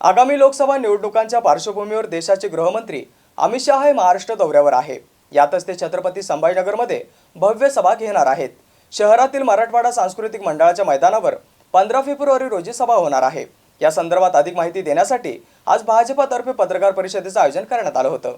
आगामी लोकसभा निवडणुकांच्या पार्श्वभूमीवर देशाचे गृहमंत्री अमित शहा हे महाराष्ट्र दौऱ्यावर आहे. यातच ते छत्रपती संभाजीनगरमध्ये भव्य सभा घेणार आहेत. शहरातील मराठवाडा सांस्कृतिक मंडळाच्या मैदानावर पंधरा फेब्रुवारी रोजी सभा होणार आहे. या संदर्भात अधिक माहिती देण्यासाठी आज भाजपातर्फे पत्रकार परिषदेचं आयोजन करण्यात आलं होतं.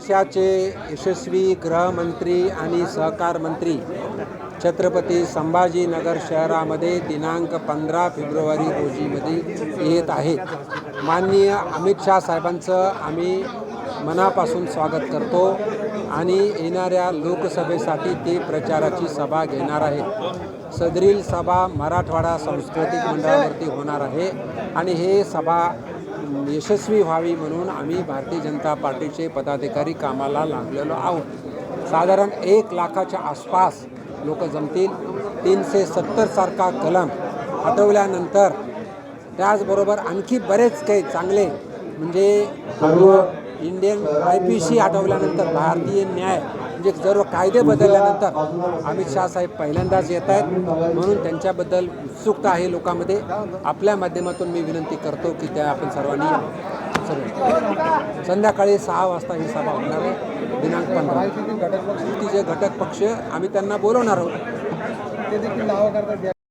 देशाचे यशस्वी गृहमंत्री आणि सहकार मंत्री छत्रपती संभाजीनगर शहरामध्ये दिनांक पंधरा फेब्रुवारी रोजीमध्ये येत आहेत. माननीय अमित शाह साहेबांचं आम्ही मनापासून स्वागत करतो आणि येणाऱ्या लोकसभेसाठी ते प्रचाराची सभा घेणार आहेत. सदरील सभा मराठवाडा सांस्कृतिक मंडळावरती होणार आहे आणि हे सभा यशस्वी व्हावी म्हणून आम्ही भारतीय जनता पार्टीचे पदाधिकारी कामाला लागलेलो आहोत. साधारण एक लाखाच्या आसपास लोक जमतील. तीनशे सत्तरसारखा कलम हटवल्यानंतर त्याचबरोबर आणखी बरेच काही चांगले म्हणजे इंडियन आय पी सी हटवल्यानंतर भारतीय न्याय म्हणजे सर्व कायदे बदलल्यानंतर अमित शाह साहेब पहिल्यांदाच येत आहेत. म्हणून त्यांच्याबद्दल उत्सुकता आहे लोकांमध्ये. आपल्या माध्यमातून मी विनंती करतो की त्या आपण सर्वांनी संध्याकाळी सहा वाजता ही सभा होणार आहे. दिनांक पंधरा. युतीचे घटक पक्ष आम्ही त्यांना बोलवणार आहोत.